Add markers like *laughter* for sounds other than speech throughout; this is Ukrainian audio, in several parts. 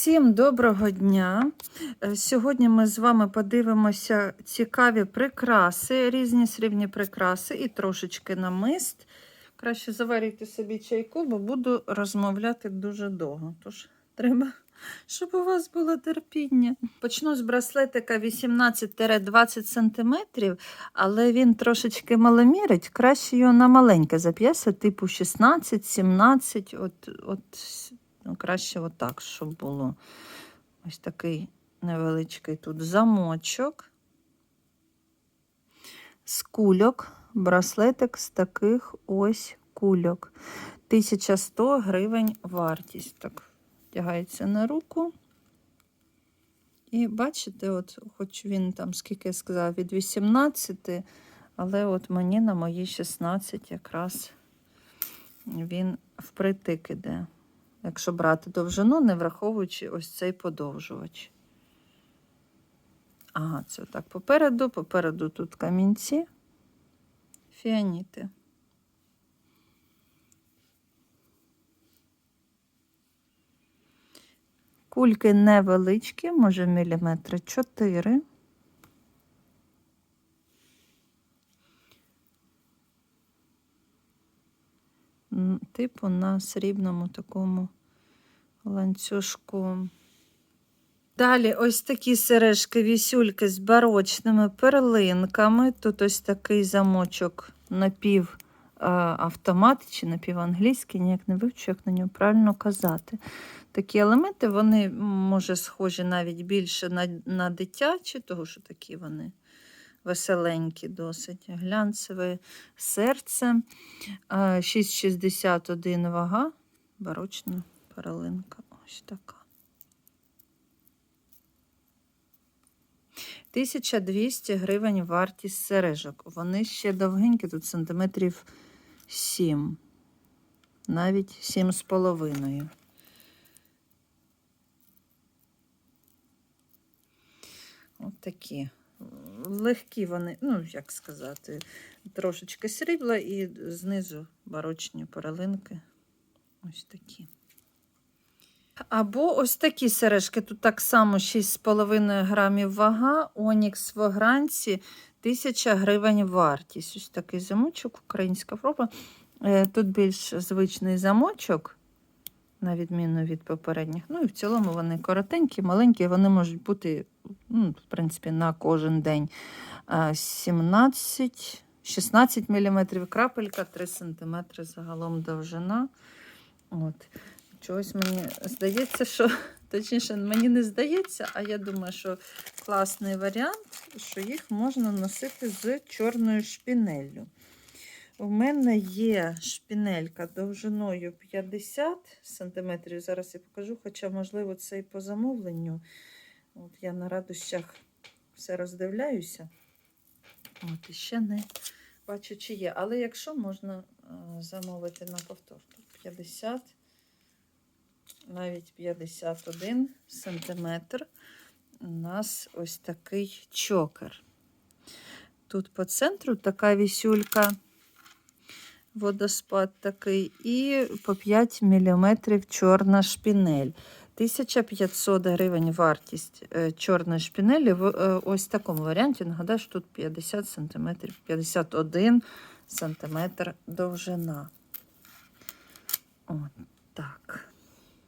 Всім доброго дня! Е, Сьогодні ми з вами подивимося цікаві прикраси, різні срібні прикраси і трошечки намист. Краще заварюйте собі чайку, бо буду розмовляти дуже довго. Тож треба, щоб у вас було терпіння. Почну з браслетика 18-20 см, але він трошечки маломірить. Краще його на маленьке зап'ясти, типу 16-17. От, от Ну, краще отак, щоб було. Ось такий невеличкий тут замочок. З кульок, браслетик з таких ось кульок. 1100 гривень вартість. Так, вдягається на руку. І бачите, от, хоч він там, скільки я сказала, від 18, але от мені на мої 16 якраз він впритик іде якщо брати довжину, не враховуючи ось цей подовжувач. Ага, це так попереду, попереду тут камінці, фіаніти. Кульки невеличкі, може міліметри 4. Типу на срібному такому ланцюжку. Далі ось такі сережки, вісюльки з барочними перлинками. Тут ось такий замочок напів е, автомат чи напіванглійський, ніяк не вивчу, як на нього правильно казати. Такі елементи, вони, може, схожі навіть більше на, на дитячі, тому що такі вони веселенькі досить. Глянцеве серце. е, 6,61 вага, барочна перелинка. Ось така. 1200 гривень вартість сережок. Вони ще довгенькі, тут сантиметрів 7, навіть 7,5. От такі. Легкі вони, ну, як сказати, трошечки срібла і знизу барочні перелинки. Ось такі. Або ось такі сережки. Тут так само 6,5 грамів вага, Онікс в огранці, 1000 гривень вартість. Ось такий замочок, українська проба. Е, Тут більш звичний замочок, на відміну від попередніх. Ну і в цілому вони коротенькі, маленькі, вони можуть бути, в принципі, на кожен день. Е, 17, 16 мм крапелька, 3 см загалом довжина. От. Чогось мені здається, що *laughs* точніше, мені не здається, а я думаю, що класний варіант, що їх можна носити з чорною шпінеллю. У мене є шпінелька довжиною 50 см. Зараз я покажу, хоча, можливо, це і по замовленню. От Я на радощах все роздивляюся. От, і ще не бачу, чи є. Але якщо можна а, замовити на повтор, тут 50 навіть 51 сантиметр. У нас ось такий чокер. Тут по центру така вісюлька, водоспад такий, і по 5 мм чорна шпінель. 1500 гривень вартість е, чорної шпінелі в е, ось такому варіанті. Нагадаю, що тут 50 см, 51 см довжина. От так.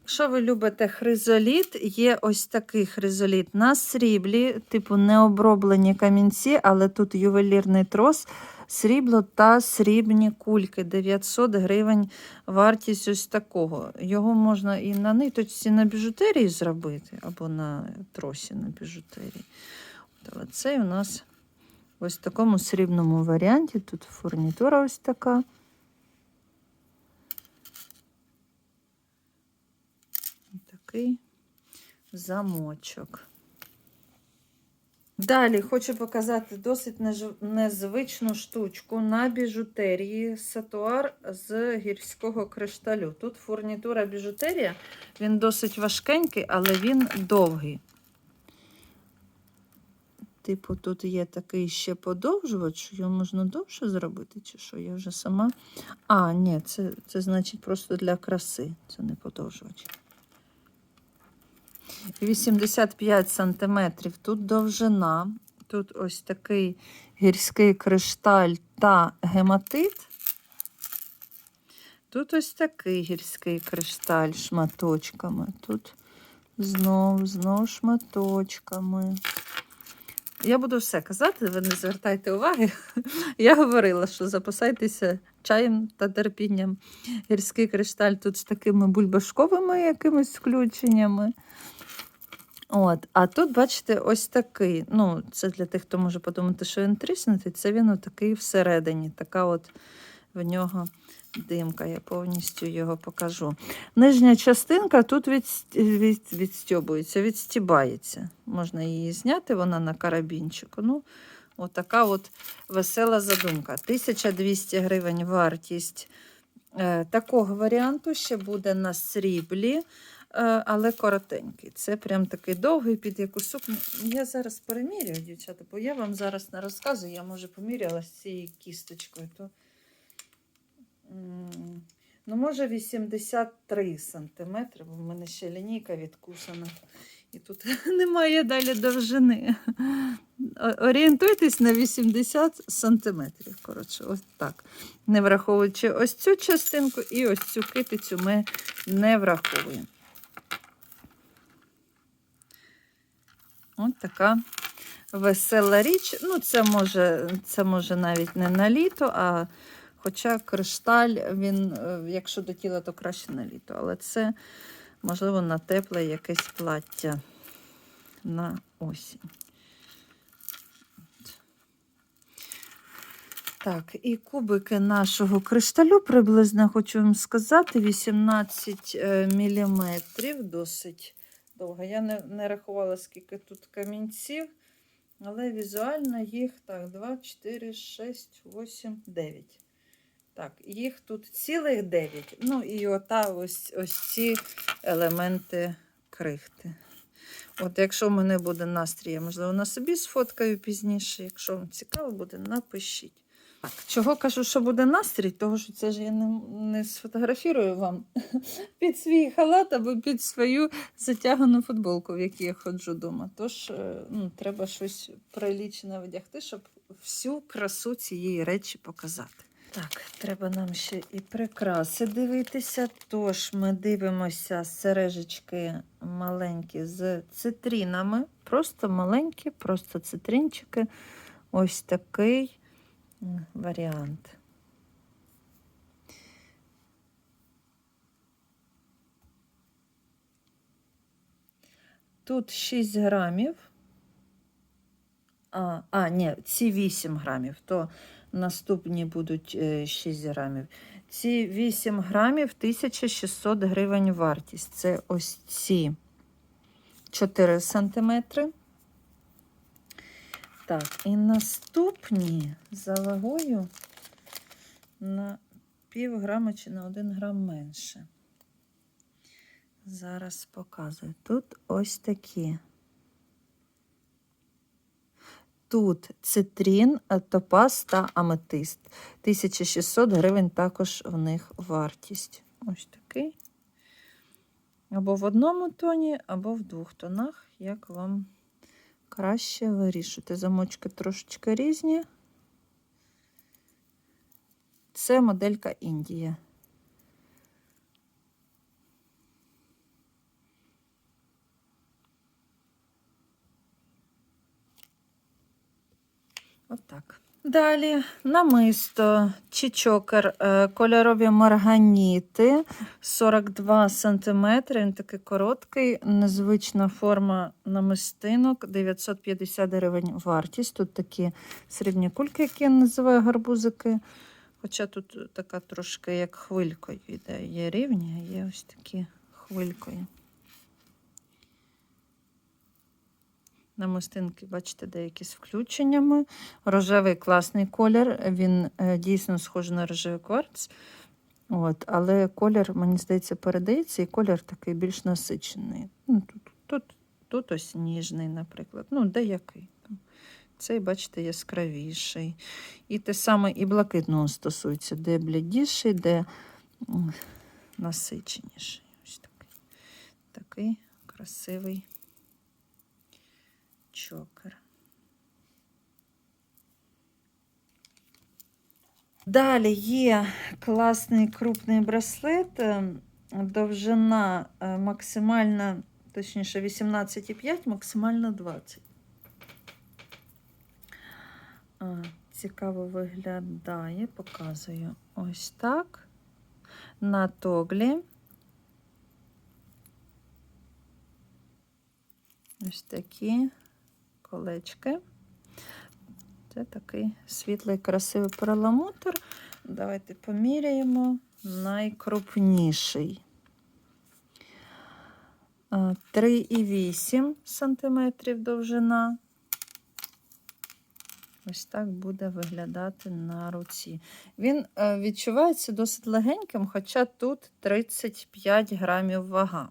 Якщо ви любите хризоліт, є ось такий хризоліт на сріблі, типу необроблені камінці, але тут ювелірний трос, срібло та срібні кульки. 900 гривень вартість ось такого. Його можна і на ниточці на біжутерії зробити, або на тросі на біжутерії. От цей у нас ось в такому срібному варіанті. Тут фурнітура ось така. Такий замочок. Далі хочу показати досить незвичну штучку на біжутерії сатуар з гірського кришталю. Тут фурнітура біжутерія, він досить важкенький, але він довгий. Типу, тут є такий ще подовжувач, його можна довше зробити, чи що? Я вже сама. А, ні, це, це значить просто для краси, це не подовжувач. 85 см. Тут довжина. Тут ось такий гірський кришталь та гематит. Тут ось такий гірський кришталь шматочками. Тут знов, знов шматочками. Я буду все казати, ви не звертайте уваги. *laughs* Я говорила, що запасайтеся чаєм та терпінням. Гірський кришталь тут з такими бульбашковими якимись включеннями. От, а тут, бачите, ось такий. Ну, це для тих, хто може подумати, що він тріснутий, це він отакий всередині. Така от в нього димка. Я повністю його покажу. Нижня частинка тут від, від, відстьобується, відстібається. Можна її зняти, вона на карабінчику. Ну, отака от весела задумка. 1200 гривень вартість е, такого варіанту ще буде на сріблі, але коротенький. Це прям такий довгий під яку сукню. Я зараз перемірюю, дівчата, бо я вам зараз не розказую. Я може поміряла з цією кісточкою. То, ну, може, 83 сантиметри, бо в мене ще лінійка відкусана. І тут *laughs* немає далі довжини. Орієнтуйтесь на 80 сантиметрів. Коротше, ось так. Не враховуючи ось цю частинку і ось цю китицю ми не враховуємо. Ось така весела річ. Ну, це може, це може навіть не на літо, а хоча кришталь, він, е, якщо до тіла, то краще на літо. Але це, можливо, на тепле якесь плаття на осінь. Так, і кубики нашого кришталю приблизно хочу вам сказати 18 мм, досить довго. Я не, не рахувала, скільки тут камінців, але візуально їх так, 2, 4, 6, 8, 9. Так, їх тут цілих 9. Ну і ота ось, ось ці елементи крихти. От якщо в мене буде настрій, я, можливо, на собі сфоткаю пізніше. Якщо вам цікаво буде, напишіть. Так, чого кажу, що буде настрій? Того, що це ж я не, не сфотографірую вам *laughs* під свій халат або під свою затягану футболку, в якій я ходжу вдома. Тож е, ну, треба щось прилічне вдягти, щоб всю красу цієї речі показати. Так, треба нам ще і прикраси дивитися. Тож ми дивимося сережечки маленькі з цитрінами. Просто маленькі, просто цитринчики. Ось такий варіант. Тут 6 грамів. А, а, ні, ці 8 грамів, то наступні будуть е, 6 грамів. Ці 8 грамів 1600 гривень вартість. Це ось ці 4 сантиметри. Так, і наступні за вагою на пів грама чи на 1 грам менше. Зараз показую. Тут ось такі. Тут цитрін, топаз та аметист. 1600 гривень також в них вартість. Ось такий. Або в одному тоні, або в двох тонах, як вам краще вирішити. Замочки трошечки різні. Це моделька Індія. Отак. Далі намисто чи чокер, е, кольорові марганіти 42 см. Він такий короткий, незвична форма намистинок, 950 гривень вартість. Тут такі срібні кульки, які я називаю гарбузики. Хоча тут така трошки як хвилькою йде. Є рівні, а є ось такі хвилькою. Намистинки, бачите, деякі з включеннями. Рожевий класний колір. Він е, дійсно схожий на рожевий кварц. От, але колір, мені здається, передається, і колір такий більш насичений. Ну, тут, тут, тут ось ніжний, наприклад. Ну, деякий. Цей, бачите, яскравіший. І те саме і блакитного стосується, де блідіший, де насиченіший. Ось такий. Такий красивий чокер. Далі є класний крупний браслет, е, довжина е, максимальна, точніше 18,5, максимально 20. Цікаво виглядає, показую ось так. На тоглі. Ось такі колечки. Це такий світлий, красивий перламутр. Давайте поміряємо найкрупніший. 3,8 см довжина. Ось так буде виглядати на руці. Він е, відчувається досить легеньким, хоча тут 35 грамів вага.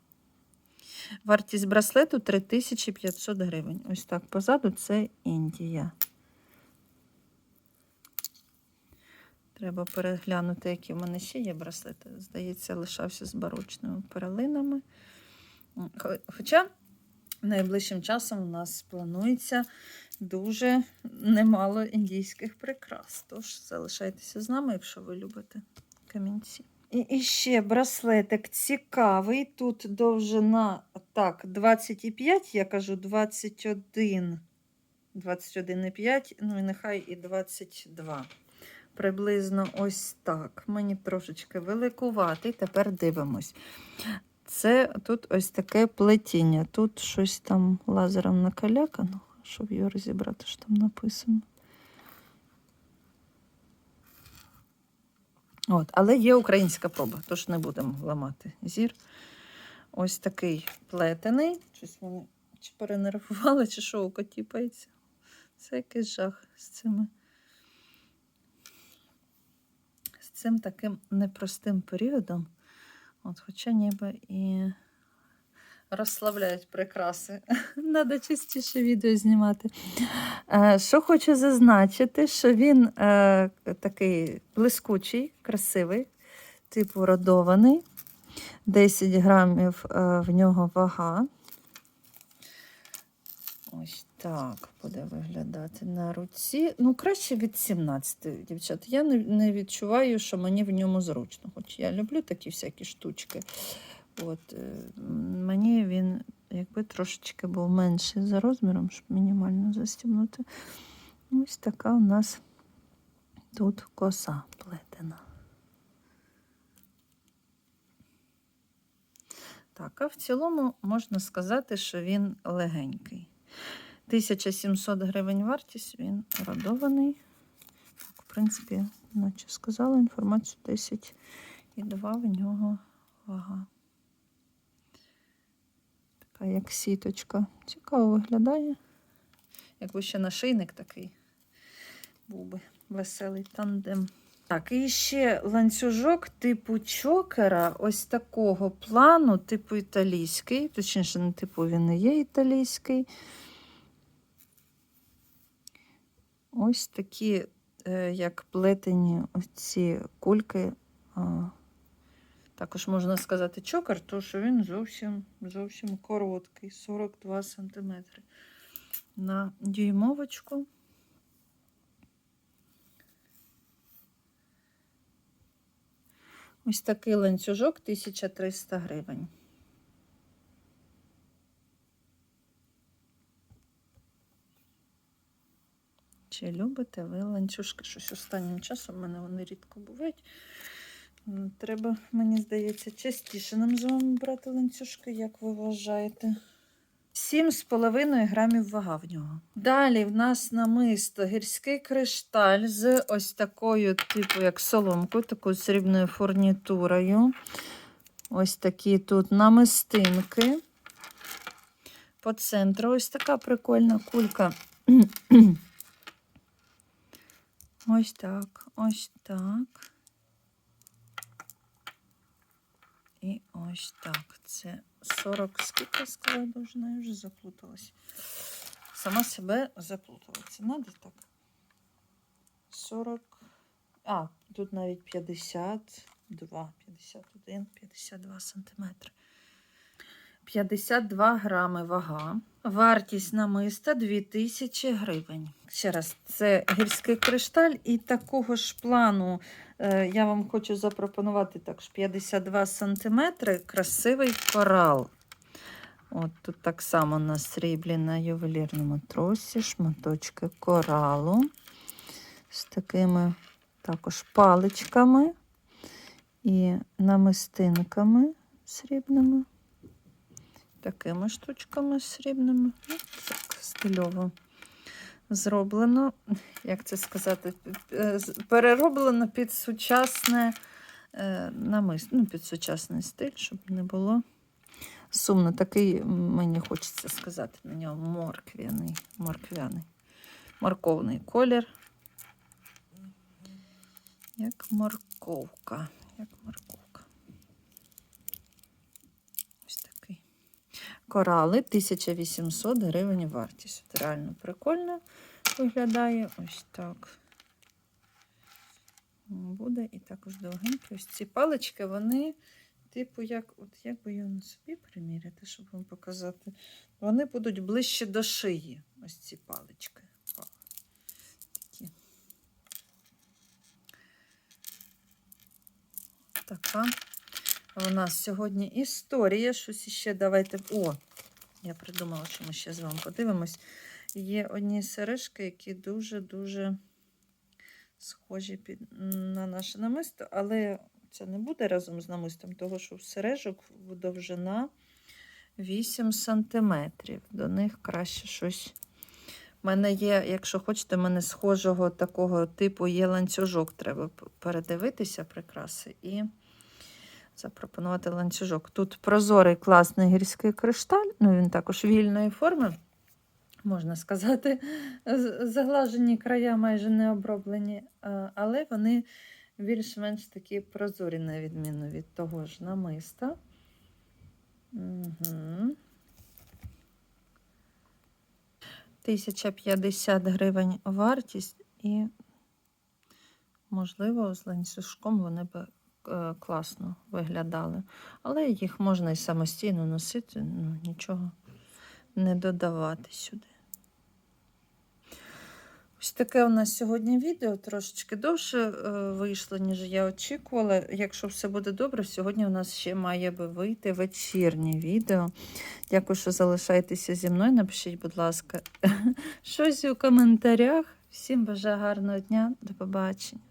Вартість браслету 3500 гривень. Ось так позаду це Індія. Треба переглянути, які в мене ще є браслети. Здається, лишався з барочними перелинами. Хоча найближчим часом у нас планується дуже немало індійських прикрас. Тож залишайтеся з нами, якщо ви любите камінці. І, ще браслетик цікавий. Тут довжина так, 25, я кажу 21, 21,5, ну і нехай і 22. Приблизно ось так. Мені трошечки великуватий. Тепер дивимось. Це тут ось таке плетіння. Тут щось там лазером накалякано, щоб його розібрати, що там написано. От, але є українська проба, тож не будемо ламати зір. Ось такий плетений. Щось вони чи перенервували, чи що око тіпається. Це якийсь жах з цими. З цим таким непростим періодом. От, хоча ніби і розслабляють прикраси. *laughs* Надо частіше відео знімати. Е, Що хочу зазначити, що він е, такий блискучий, красивий, типу родований. 10 грамів е, в нього вага. Ось так буде виглядати на руці. Ну, краще від 17, дівчат. Я не, відчуваю, що мені в ньому зручно. Хоч я люблю такі всякі штучки. От, е, мені він якби трошечки був менший за розміром, щоб мінімально застібнути. Ось така у нас тут коса плетена. Так, а в цілому можна сказати, що він легенький. 1700 гривень вартість, він родований. Так, в принципі, наче сказала інформацію 10 і 2 в нього вага. Така як сіточка. Цікаво виглядає. Якби ще нашийник такий був би веселий тандем. Так, і ще ланцюжок типу чокера, ось такого плану, типу італійський. Точніше, не типу він не є італійський. Ось такі, е, як плетені оці кульки. Також можна сказати чокер, тому що він зовсім, зовсім короткий, 42 см. На дюймовочку. Ось такий ланцюжок 1300 гривень. Чи любите ви ланцюжки? Щось останнім часом в мене вони рідко бувають. Треба, мені здається, частіше нам з вами брати ланцюжки, як ви вважаєте. 7,5 грамів вага в нього. Далі в нас намисто гірський кришталь з ось такою, типу, як соломкою, такою срібною фурнітурою. Ось такі тут намистинки. По центру ось така прикольна кулька. *clears throat* Ось так, ось так. І ось так. Це 40 скільки я сказала довжина, я вже заплуталась. Сама себе заплутала. Це надо так. 40. А, тут навіть 52, 51, 52 сантиметри. 52 грами вага. Вартість намиста 2000 гривень. Ще раз, це гірський кришталь, і такого ж плану я вам хочу запропонувати також 52 см красивий корал. От тут так само на сріблі на ювелірному тросі, шматочки коралу з такими також паличками і намистинками срібними. Такими штучками срібними. Ну, так, стильово зроблено. Як це сказати? Е, Перероблено під сучасне е, намис, ну, під сучасний стиль, щоб не було сумно. Такий, мені хочеться сказати, на нього морквяний, морквяний, морковний колір. Як морковка. Як морковка. Ось такий. Корали 1800 гривень вартість. Реально прикольно виглядає. Ось так. Буде і також довгенькі. Ось ці палички, вони, типу, як, от як би його на собі приміряти, щоб вам показати. Вони будуть ближче до шиї. Ось ці палички. Такі. Така. У нас сьогодні історія. Щось іще давайте. О, я придумала, що ми ще з вами подивимось. Є одні сережки, які дуже-дуже схожі під, на наше намисто, але це не буде разом з намистом, того що в сережок довжина 8 сантиметрів. До них краще щось. У мене є, якщо хочете, в мене схожого такого типу є ланцюжок. Треба передивитися прикраси і запропонувати ланцюжок. Тут прозорий класний гірський кришталь, ну він також вільної форми, можна сказати. Заглажені края майже не оброблені, але вони більш-менш такі прозорі, на відміну від того ж намиста. Угу. 1050 гривень вартість, і, можливо, з ланцюжком вони б е, класно виглядали. Але їх можна і самостійно носити, ну, нічого не додавати сюди. Ось таке у нас сьогодні відео. Трошечки довше е, вийшло, ніж я очікувала. Якщо все буде добре, сьогодні у нас ще має би вийти вечірнє відео. Дякую, що залишаєтеся зі мною. Напишіть, будь ласка, *laughs* щось у коментарях. Всім бажаю гарного дня. До побачення.